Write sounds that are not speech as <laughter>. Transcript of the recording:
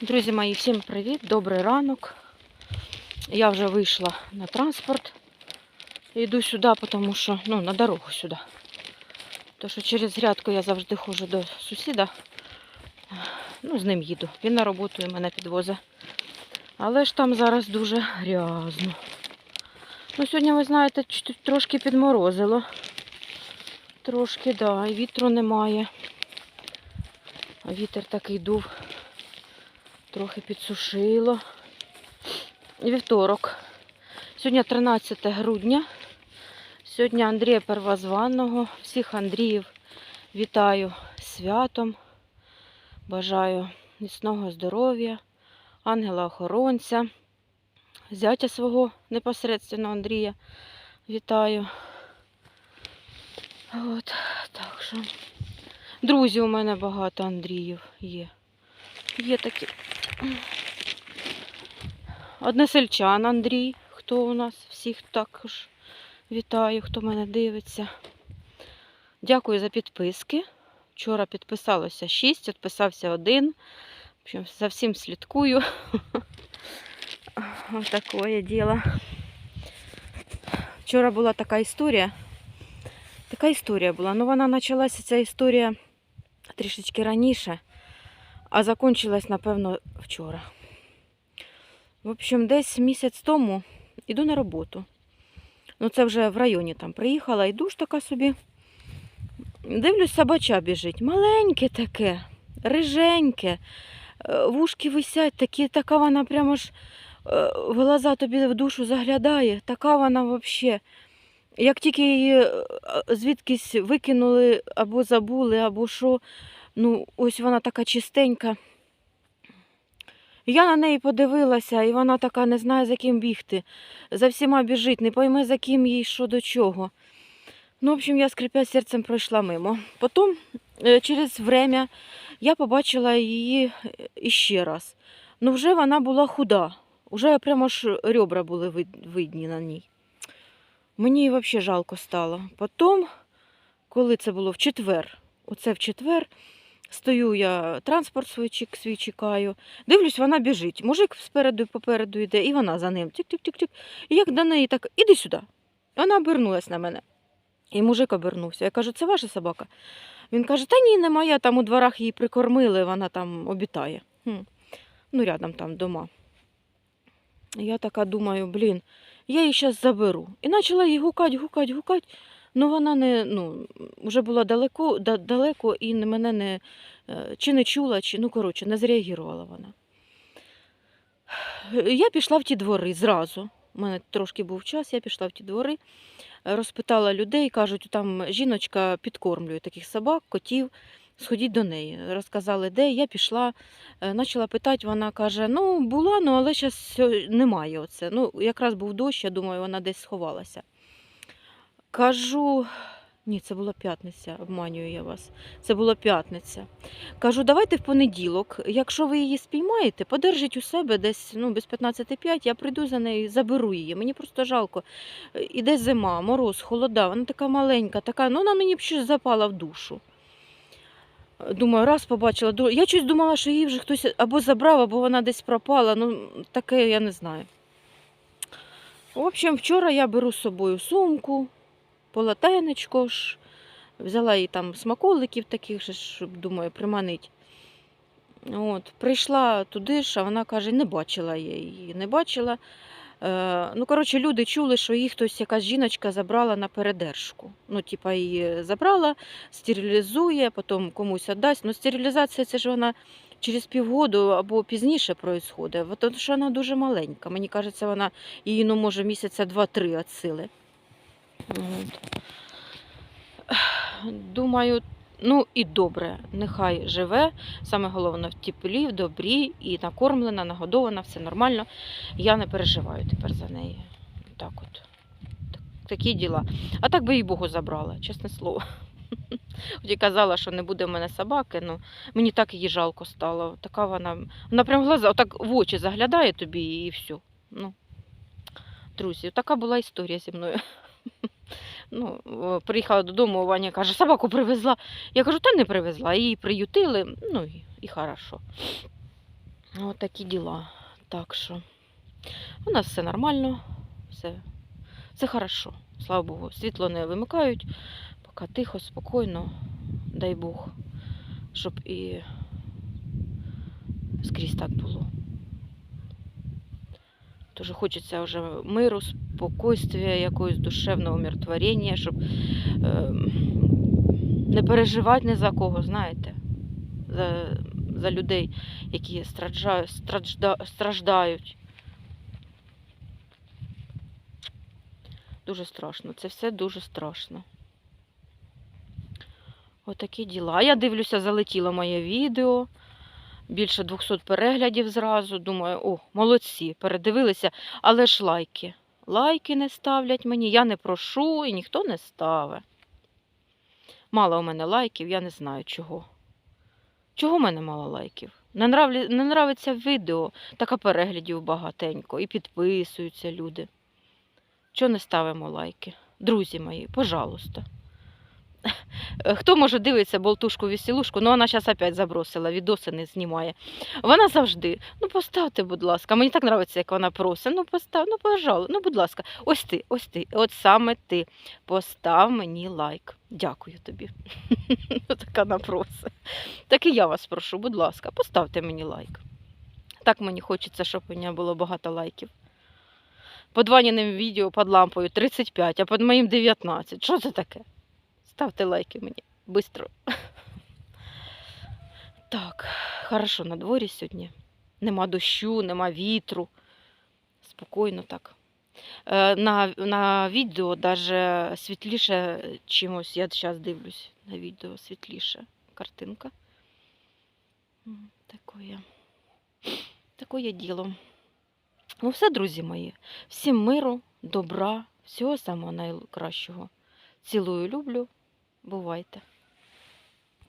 Друзі мої, всім привіт, добрий ранок. Я вже вийшла на транспорт. Йду сюди, тому що, ну, на дорогу сюди. Тому що через грядку я завжди ходжу до сусіда. Ну, з ним їду. Він на роботу і мене підвозить. Але ж там зараз дуже грязно. Ну, сьогодні, ви знаєте, трошки підморозило. Трошки, так, да, і вітру немає. Вітер такий дув. Трохи підсушило. Вівторок. Сьогодні 13 грудня. Сьогодні Андрія Первозванного. Всіх Андріїв вітаю святом. Бажаю міцного здоров'я, ангела-охоронця, зятя свого непосередньо Андрія. Вітаю. От, так що. Друзі у мене багато Андріїв є. Є такі. Односельчан Андрій, хто у нас всіх також вітаю, хто мене дивиться. Дякую за підписки. Вчора підписалося 6, відписався один. В за всім слідкую. <laughs> Ось таке діло. Вчора була така історія. Така історія була. Ну, вона почалася ця історія трішечки раніше, а закончилась, напевно, вчора. В общем, десь місяць тому йду на роботу. Ну, це вже в районі там приїхала, йду ж така собі. Дивлюсь, собача біжить. Маленьке таке, риженьке, е, вушки висять, такі, така вона прямо ж е, в глаза тобі в душу заглядає, така вона взагалі. Як тільки її е, звідкись викинули або забули, або що, ну, ось вона така чистенька. Я на неї подивилася, і вона така не знає, за ким бігти. За всіма біжить, не пойме, за ким їй що до чого. Ну, в общем, я скрипя серцем пройшла мимо. Потім, е, через время, я побачила її е, іще раз. Ну, вже вона була худа. Уже прямо ж ребра були видні на ній. Мені її взагалі жалко стало. Потім, коли це було в четвер, оце в четвер, стою я, транспорт свій, свій чекаю. Дивлюсь, вона біжить. Мужик спереду попереду йде, і вона за ним. Тик-тик-тик-тик. І як до неї так, іди сюди. Вона обернулась на мене. І мужик обернувся. Я кажу, це ваша собака? Він каже, та ні, не моя, там у дворах її прикормили, вона там обітає. Хм. Ну, рядом там дома. Я така думаю, блін, я її зараз заберу. І почала її гукати, гукати, гукати. Ну, вона не, ну, вже була далеко, да, далеко і мене не, е, чи не чула, чи, ну, коротше, не зреагувала вона. Я пішла в ті двори зразу. У мене трошки був час, я пішла в ті двори, е, розпитала людей, кажуть, там жіночка підкормлює таких собак, котів. Сходіть до неї. Розказали, де. Я пішла, е, почала питати, вона каже: ну, була, ну, але зараз немає. Оце. Ну, якраз був дощ, я думаю, вона десь сховалася. Кажу, ні, це була п'ятниця, обманюю я вас. Це була п'ятниця. Кажу, давайте в понеділок. Якщо ви її спіймаєте, подержіть у себе десь ну, без 15.5, я прийду за нею, заберу її. Мені просто жалко. Е, Іде зима, мороз, холода, вона така маленька, така, ну вона мені б щось запала в душу. Думаю, раз побачила. Я щось думала, що її вже хтось або забрав, або вона десь пропала. Ну, таке я не знаю. В общем, вчора я беру з собою сумку, полотенечко ж, взяла їй там смаколиків таких, щоб, думаю, приманить. От, прийшла туди ж, а вона каже, не бачила я її, не бачила. Е, ну, коротше, люди чули, що її хтось, якась жіночка забрала на передержку. Ну, типа, її забрала, стерилізує, потім комусь віддасть. Ну, стерилізація це ж вона через півгоду або пізніше От тому що вона дуже маленька. Мені кажеться, вона її ну, може місяця два-три від сили. От. Думаю, ну і добре, нехай живе. Саме головне в теплі, в добрі, і накормлена, нагодована, все нормально. Я не переживаю тепер за неї. Так от. Такі діла. А так би їй Богу забрала, чесне слово. <laughs> Хоч і казала, що не буде в мене собаки, ну мені так її жалко стало. Така вона, вона прям глаза, отак в очі заглядає тобі і все. Ну, друзі, така була історія зі мною. <laughs> Ну, приїхала додому, Ваня каже, собаку привезла. Я кажу, та не привезла, її приютили, ну і, і хорошо. От такі діла. Так що у нас все нормально, все, все хорошо. Слава Богу. Світло не вимикають, поки тихо, спокійно, дай Бог, щоб і скрізь так було. Дуже хочеться вже миру, спокойствия, якогось душевного умиротворення, щоб е, не переживати ні за кого, знаєте, за, за людей, які страждають, стражда, страждають. Дуже страшно. Це все дуже страшно. Отакі діла. Я дивлюся, залетіло моє відео. Більше 200 переглядів зразу. Думаю, о, молодці, передивилися, але ж лайки. Лайки не ставлять мені, я не прошу і ніхто не ставить. Мало у мене лайків, я не знаю чого. Чого в мене мало лайків? Не, нравлі... не нравиться відео, так а переглядів багатенько і підписуються люди. Чого не ставимо лайки? Друзі мої, пожалуйста. Е, Хто може дивитися болтушку веселушку, ну вона зараз опять забросила, відоси не знімає. Вона завжди. Ну поставте, будь ласка. Мені так подобається, як вона просить. Ну постав, ну пожалуй, ну будь ласка, ось ти, ось ти, от саме ти. Постав мені лайк. Дякую тобі. <laughs> Така напроси. Так і я вас прошу, будь ласка, поставте мені лайк. Так мені хочеться, щоб у мене було багато лайків. Під Ваніним відео під лампою 35, а під моїм 19. Що це таке? Ставте лайки мені. Бистро. Так, хорошо на дворі сьогодні. Нема дощу, нема вітру. Спокійно так. Е, На, на відео навіть світліше чимось. Я зараз дивлюсь на відео світліше картинка. Такое. Такое діло. Ну, все, друзі мої. Всім миру, добра, всього самого найкращого. Цілую, люблю. Бувайте.